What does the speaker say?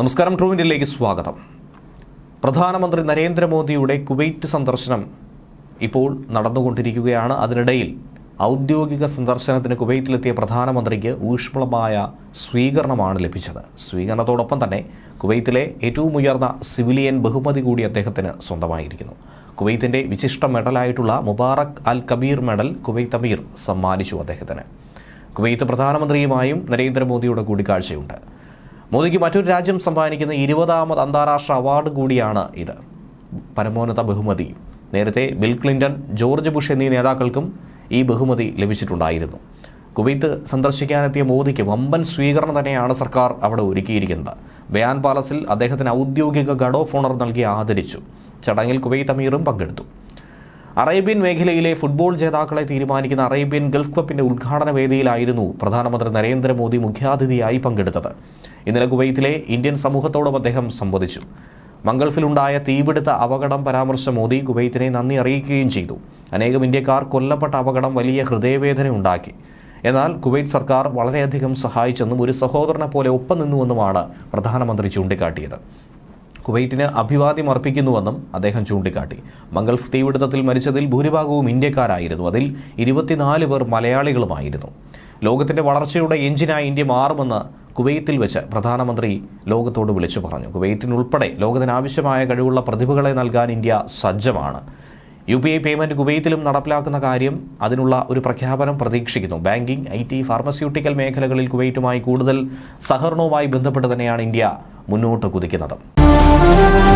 നമസ്കാരം ട്രൂ ഇന്ത്യയിലേക്ക് സ്വാഗതം. പ്രധാനമന്ത്രി നരേന്ദ്രമോദിയുടെ കുവൈറ്റ് സന്ദർശനം ഇപ്പോൾ നടന്നുകൊണ്ടിരിക്കുകയാണ്. അതിനിടയിൽ ഔദ്യോഗിക സന്ദർശനത്തിന് കുവൈറ്റിലെത്തിയ പ്രധാനമന്ത്രിക്ക് ഊഷ്മളമായ സ്വീകരണമാണ് ലഭിച്ചത്. സ്വീകരണത്തോടൊപ്പം തന്നെ കുവൈത്തിലെ ഏറ്റവും ഉയർന്ന സിവിലിയൻ ബഹുമതി കൂടി അദ്ദേഹത്തിന് സ്വന്തമായിരിക്കുന്നു. കുവൈത്തിന്റെ വിശിഷ്ട മെഡലായിട്ടുള്ള Mubarak al Kabeer medal Kuwait Amir സമ്മാനിച്ചു അദ്ദേഹത്തിന്. കുവൈത്ത് പ്രധാനമന്ത്രിയുമായും നരേന്ദ്രമോദിയുടെ കൂടിക്കാഴ്ചയുണ്ട്. മോദിക്ക് മറ്റൊരു രാജ്യം സമ്മാനിക്കുന്ന ഇരുപതാമത് അന്താരാഷ്ട്ര അവാർഡ് കൂടിയാണ് ഇത്. പരമോന്നത ബഹുമതി. നേരത്തെ ബിൽ ക്ലിന്റൺ ജോർജ് ബുഷ് എന്നീ നേതാക്കൾക്കും ഈ ബഹുമതി ലഭിച്ചിട്ടുണ്ടായിരുന്നു. കുവൈത്ത് സന്ദർശിക്കാനെത്തിയ മോദിക്ക് വമ്പൻ സ്വീകരണം തന്നെയാണ് സർക്കാർ അവിടെ ഒരുക്കിയിരിക്കുന്നത്. ബയാൻ പാലസിൽ അദ്ദേഹത്തിന് ഔദ്യോഗിക ഗഡ് ഓഫ് ഓണർ നൽകി ആദരിച്ചു. ചടങ്ങിൽ കുവൈത്ത് അമീറും പങ്കെടുത്തു. അറേബ്യൻ മേഖലയിലെ ഫുട്ബോൾ ജേതാക്കളെ തീരുമാനിക്കുന്ന അറേബ്യൻ ഗൾഫ് കപ്പിന്റെ ഉദ്ഘാടന വേദിയിലായിരുന്നു പ്രധാനമന്ത്രി നരേന്ദ്രമോദി മുഖ്യാതിഥിയായി പങ്കെടുത്തത്. ഇന്നലെ കുവൈത്തിലെ ഇന്ത്യൻ സമൂഹത്തോടും അദ്ദേഹം സംവദിച്ചു. മംഗൾഫിലുണ്ടായ തീപിടുത്ത അപകടം പരാമർശിച്ച മോദി കുവൈത്തിനെ നന്ദി അറിയിക്കുകയും ചെയ്തു. അനേകം ഇന്ത്യക്കാർ കൊല്ലപ്പെട്ട അപകടം വലിയ ഹൃദയവേദന ഉണ്ടാക്കി. എന്നാൽ കുവൈറ്റ് സർക്കാർ വളരെയധികം സഹായിച്ചെന്നും ഒരു സഹോദരനെ പോലെ ഒപ്പം നിന്നുവെന്നുമാണ് പ്രധാനമന്ത്രി ചൂണ്ടിക്കാട്ടിയത്. കുവൈറ്റിന് അഭിവാദ്യം അർപ്പിക്കുന്നുവെന്നും അദ്ദേഹം ചൂണ്ടിക്കാട്ടി. മംഗൾഫ് തീപിടുത്തത്തിൽ മരിച്ചതിൽ ഭൂരിഭാഗവും ഇന്ത്യക്കാരായിരുന്നു. അതിൽ ഇരുപത്തിനാല് പേർ മലയാളികളുമായിരുന്നു. ലോകത്തിന്റെ വളർച്ചയുടെ എഞ്ചിനായി ഇന്ത്യ മാറുമെന്ന് കുവൈത്തിൽ വെച്ച് പ്രധാനമന്ത്രി ലോകത്തോട് വിളിച്ചു പറഞ്ഞു. കുവൈറ്റിനുൾപ്പെടെ ലോകത്തിനാവശ്യമായ കഴിവുള്ള പ്രതിഭകളെ നൽകാൻ ഇന്ത്യ സജ്ജമാണ്. യു പി ഐ പേയ്മെന്റ് കുവൈത്തിലും നടപ്പിലാക്കുന്ന കാര്യം അതിനുള്ള ഒരു പ്രഖ്യാപനം പ്രതീക്ഷിക്കുന്നു. ബാങ്കിംഗ് ഐ ടി ഫാർമസ്യൂട്ടിക്കൽ മേഖലകളിൽ കുവൈറ്റുമായി കൂടുതൽ സഹകരണവുമായി ബന്ധപ്പെട്ട് തന്നെയാണ് ഇന്ത്യ മുന്നോട്ട് കുതിക്കുന്നത്. Música